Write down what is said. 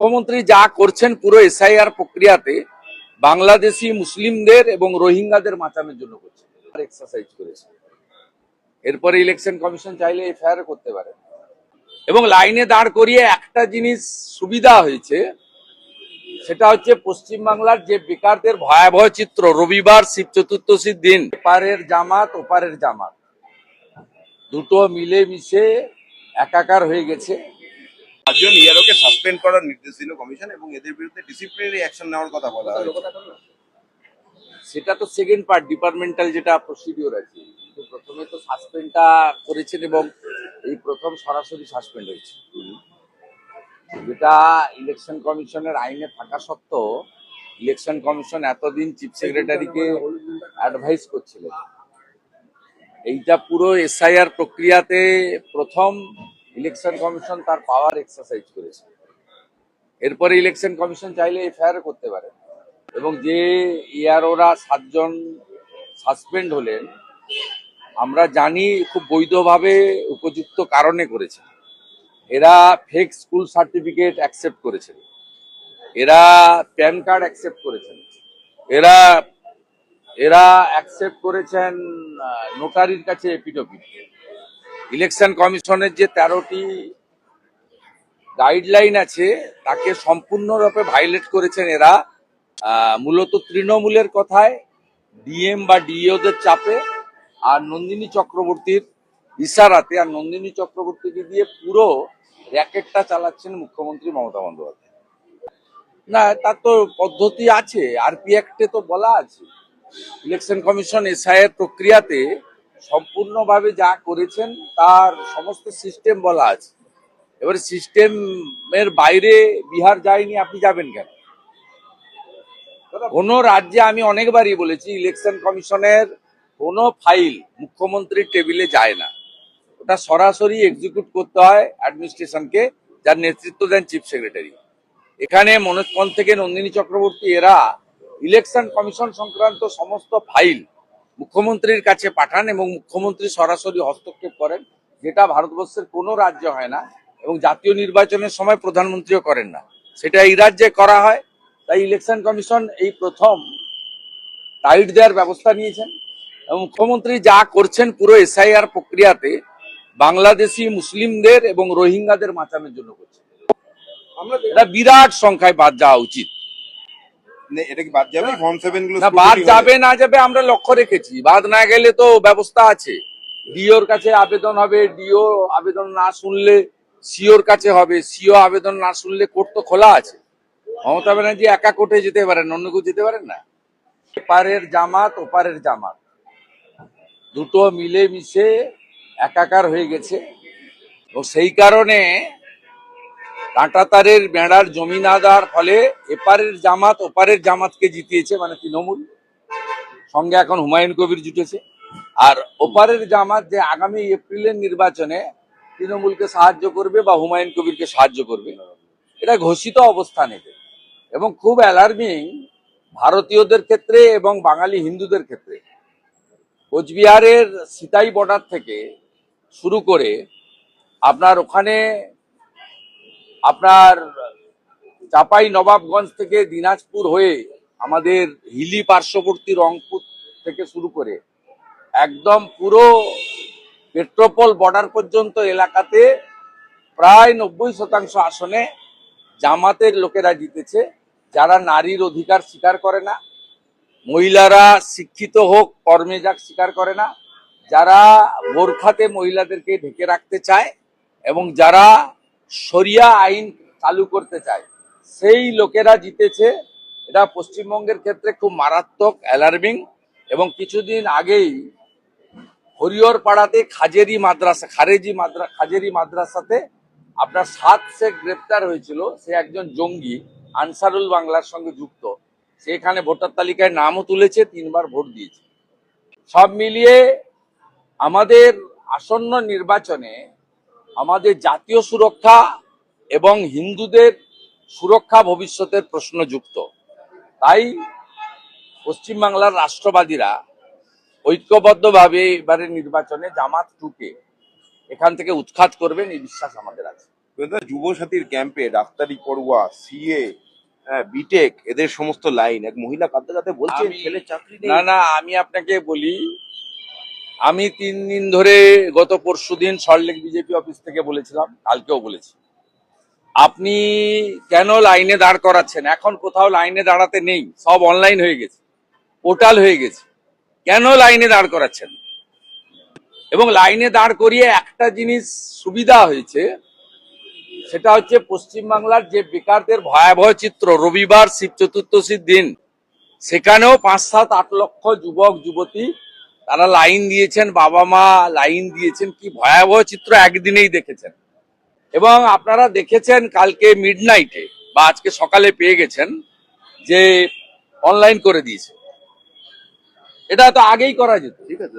মুখ্যমন্ত্রী যা করছেন পুরো এসআইআর প্রক্রিয়াতে বাংলাদেশি মুসলিমদের এবং রোহিঙ্গাদের বাঁচানোর জন্য করছে। এক্সারসাইজ করেছে। এরপরে ইলেকশন কমিশন চাইলে এফআইআর করতে পারে। এবং লাইনে দাঁড় করিয়ে একটা জিনিস সুবিধা হয়েছে, সেটা হচ্ছে পশ্চিমবাংলার যে বেকারদের ভয়াবহ চিত্র, রবিবার শিব চতুর্দশীর দিন এপারের জামাত, ওপারের জামাত। দুটো মিলে মিশে একাকার হয়ে গেছে। পাঁচজন ইয়ারোকে সাসপেন্ড করার নির্দেশ দিল কমিশন এবং এদের বিরুদ্ধে ডিসিপ্লিনারি অ্যাকশন নেওয়ার কথা বলা হয়েছে। সেটা তো সেকেন্ড পার্ট ডিপার্টমেন্টাল যেটা প্রসিডিওর আছে। কিন্তু প্রথমে তো সাসপেন্ডটা করেছেন এবং এই প্রথম সরাসরি সাসপেন্ড হয়েছে। যেটা ইলেকশন কমিশনের আইনে থাকা সত্ত্বেও ইলেকশন কমিশন এতদিন চিফ সেক্রেটারিকে অ্যাডভাইস করছিলেন। এইটা পুরো এসআইআর প্রক্রিয়াতে প্রথম ইলেকশন কমিশন তার পাওয়ার এক্সারসাইজ করেছে। এরপরে ইলেকশন কমিশন চাইলে এফআইআর করতে পারে। এবং যে ইয়ারোরা সাতজন সাসপেন্ড হলেন, আমরা জানি খুব বৈধভাবে উপযুক্ত কারণে করেছে। এরা ফেক স্কুল সার্টিফিকেট অ্যাকসেপ্ট করেছেন এরা প্যান কার্ড অ্যাকসেপ্ট করেছেন। এরা এরা অ্যাকসেপ্ট করেছেন নোটারির কাছে এপিডোপিট ইলেকশন কমিশনের যে তেরোটি গাইডলাইন আছে, তাকে সম্পূর্ণরূপে ভাইলেট করেছেন এরা। মূলত তৃণমূলের কথায়, ডিএম বা ডিওদের চাপে আর নন্দিনী চক্রবর্তীর ইশারাতে। আর নন্দিনী চক্রবর্তীকে দিয়ে পুরো র্যাকেটটা চালাচ্ছেন মুখ্যমন্ত্রী মমতা বন্দ্যোপাধ্যায়। না, তার তো পদ্ধতি আছে। আরপি অ্যাক্টে তো বলা আছে। ইলেকশন কমিশন এসআইয়ের প্রক্রিয়াতে সম্পূর্ণভাবে যা করেছেন তার সমস্ত সিস্টেম বলা আছে। এবার সিস্টেমের বাইরে বিহার যায়নি আপনি যাবেন কেন? কোনো রাজ্যে আমি অনেকবারই বলেছি ইলেকশন কমিশনের কোনো ফাইল মুখ্যমন্ত্রীর টেবিলে যায় না। ওটা সরাসরি এক্সিকিউট করতে হয় অ্যাডমিনিস্ট্রেশনকে যার নেতৃত্ব দেন চিফ সেক্রেটারি এখানে মনোজ পল থেকে নন্দিনী চক্রবর্তী এরা ইলেকশন কমিশন সংক্রান্ত সমস্ত ফাইল মুখ্যমন্ত্রীর কাছে পাঠান এবং মুখ্যমন্ত্রী সরাসরি হস্তক্ষেপ করেন, যেটা ভারতবর্ষের কোনো রাজ্য হয় না এবং জাতীয় নির্বাচনের সময় প্রধানমন্ত্রীও করেন না। সেটা এই রাজ্যে করা হয়, তাই ইলেকশন কমিশন এই প্রথম টাইট দেওয়ার ব্যবস্থা নিয়েছেন এবং মুখ্যমন্ত্রী যা করছেন পুরো এসআইআর প্রক্রিয়াতে বাংলাদেশি মুসলিমদের এবং রোহিঙ্গাদের বাঁচানোর জন্য করছেন। এটা বিরাট সংখ্যায় বাদ যাওয়া উচিত। এটা কি বাদ যাবে? ফর্ম সেভেনগুলো না বাদ যাবে না যাবে আমরা লক্ষ্য রেখেছি। বাদ না গেলে তো ব্যবস্থা আছে। ডিওর কাছে আবেদন হবে ডিও আবেদন না শুনলে সিওর কাছে হবে। সিও আবেদন না শুনলে কোর্ট তো খোলা আছে। মমতা ব্যানার্জি একা কোর্টে যেতে পারেন অন্য কেউ যেতে পারেন না? এপারের জামাত ওপারের জামাত। দুটো মিলে মিশে একাকার হয়ে গেছে। এবং সেই কারণে কাঁটাতারের বেড়ার জমি না দেওয়ার ফলে এপারের জামাত ওপারের জামাতকে জিতিয়েছে মানে তৃণমূল। সঙ্গে এখন হুমায়ুন কবির জুটেছে। আর ওপারের জামাত যে আগামী এপ্রিলের নির্বাচনে তৃণমূলকে সাহায্য করবে বা হুমায়ুন কবিরকে সাহায্য করবে, এটা ঘোষিত অবস্থান এতে এবং খুব অ্যালার্মিং ভারতীয়দের ক্ষেত্রে এবং বাঙালি হিন্দুদের ক্ষেত্রে। কোচবিহারের সিতাই বর্ডার থেকে শুরু করে আপনার ওখানে আপনার চাপাই নবাবগঞ্জ থেকে দিনাজপুর হয়ে আমাদের হিলি পার্শ্ববর্তী রংপুর থেকে শুরু করে একদম পুরো পেট্রোপল বর্ডার পর্যন্ত এলাকাতে প্রায় নব্বই শতাংশ আসনে জামাতের লোকেরা জিতেছে। যারা নারীর অধিকার স্বীকার করে না, মহিলারা শিক্ষিত হোক, কর্মে যাক স্বীকার করে না, যারা বোরখাতে মহিলাদেরকে ঢেকে রাখতে চায় এবং যারা শরিয়া আইন চালু করতে চায়। সেই লোকেরা জিতেছে। এটা পশ্চিমবঙ্গের ক্ষেত্রে খুব মারাত্মক অ্যালার্মিং এবং কিছুদিন আগেই হরিহর পাড়াতে খাজেরি মাদ্রাসা, খারেজি মাদ্রা, খাজেরি মাদ্রাসাতে আপনার সাত শেখ গ্রেপ্তার হয়েছিল। সে একজন জঙ্গি, আনসারুল বাংলার সঙ্গে যুক্ত। সেখানে ভোটার তালিকায় নামও তুলেছে, তিনবার ভোট দিয়েছে। সব মিলিয়ে আমাদের আসন্ন নির্বাচনে আমাদের জাতীয় সুরক্ষা এবং হিন্দুদের সুরক্ষা ভবিষ্যতের প্রশ্ন যুক্ত তাই পশ্চিমবাংলার রাষ্ট্রবাদীরা ঐক্যবদ্ধভাবে এবারে নির্বাচনে জামাত টুকে এখান থেকে উৎখাত করবেন এই বিশ্বাস আমাদের আছে। দাদা যুবসাথীর ক্যাম্পে ডাক্তারি পড়ুয়া সিএ বিটেক এদের সমস্ত লাইন এক মহিলা কাঁদতে কাঁদতে বলছেন ছেলে চাকরি না না আমি আপনাকে বলি আমি তিন দিন ধরে গত পরশু দিন সল্টলেক বিজেপি অফিস থেকে বলেছিলাম, কালকেও বলেছি। আপনি কেন লাইনে দাঁড় করাচ্ছেন? এখন কোথাও লাইনে দাঁড়াতে নেই, সব অনলাইন হয়ে গেছে, পোর্টাল হয়ে গেছে। কেন লাইনে দাঁড় করাচ্ছেন? এবং লাইনে দাঁড় করিয়ে একটা জিনিস সুবিধা হয়েছে, সেটা হচ্ছে পশ্চিমবাংলার যে বেকারদের ভয়াবহ চিত্র, রবিবার শিব চতুর্দশীর দিন, সেখানেও পাঁচ সাত আট লক্ষ যুবক, যুবতী তারা লাইন দিয়েছেন বাবা মা লাইন দিয়েছেন কি ভয়াবহ চিত্র একদিনেই দেখেছেন। এবং আপনারা দেখেছেন কালকে মিড নাইটে বা আজকে সকালে পেয়ে গেছেন যে অনলাইন করে দিয়েছে। এটা তো আগেই করা যেত। ঠিক আছে